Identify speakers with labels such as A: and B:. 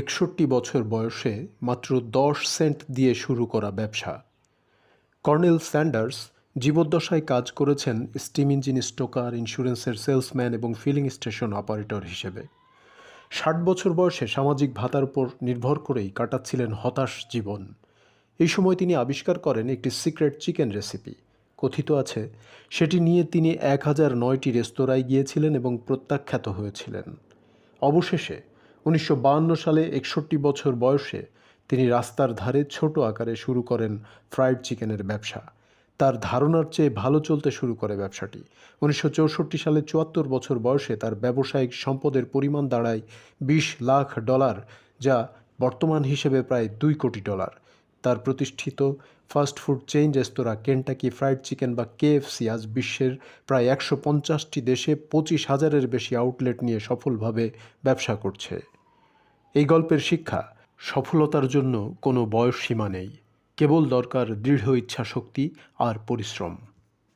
A: একষট্টি বছর বয়সে মাত্র দশ সেন্ট দিয়ে শুরু করা ব্যবসা। কর্নেল স্যান্ডার্স জীবদ্দশায় কাজ করেছেন স্টিম ইঞ্জিন স্টোকার, ইন্স্যুরেন্সের সেলসম্যান এবং ফিলিং স্টেশন অপারেটর হিসেবে। ষাট বছর বয়সে সামাজিক ভাতার উপর নির্ভর করেই কাটাচ্ছিলেন হতাশ জীবন। এই সময় তিনি আবিষ্কার করেন একটি সিক্রেট চিকেন রেসিপি। কথিত আছে, সেটি নিয়ে তিনি এক হাজার নয়টি রেস্তোরাঁয় গিয়েছিলেন এবং প্রত্যাখ্যাত হয়েছিলেন। অবশেষে উনিশশো সালে একষট্টি বছর বয়সে তিনি রাস্তার ধারে ছোট আকারে শুরু করেন ফ্রাইড চিকেনের ব্যবসা। তার ধারণার চেয়ে ভালো চলতে শুরু করে ব্যবসাটি। উনিশশো চৌষট্টি সালে চুয়াত্তর বছর বয়সে তার ব্যবসায়িক সম্পদের পরিমাণ দাঁড়ায় বিশ লাখ ডলার, যা বর্তমান হিসেবে প্রায় দুই কোটি ডলার। তার প্রতিষ্ঠিত fast food chain restaurant Kentucky fried chicken বা কেএফসি আজ বিশ্বের প্রায় একশো পঞ্চাশটি দেশে পঁচিশ হাজারের বেশি আউটলেট নিয়ে সফলভাবে ব্যবসা করছে। এই গল্পের শিক্ষা, সফলতার জন্য কোনো বয়স সীমা নেই। কেবল দরকার দৃঢ় ইচ্ছাশক্তি আর পরিশ্রম।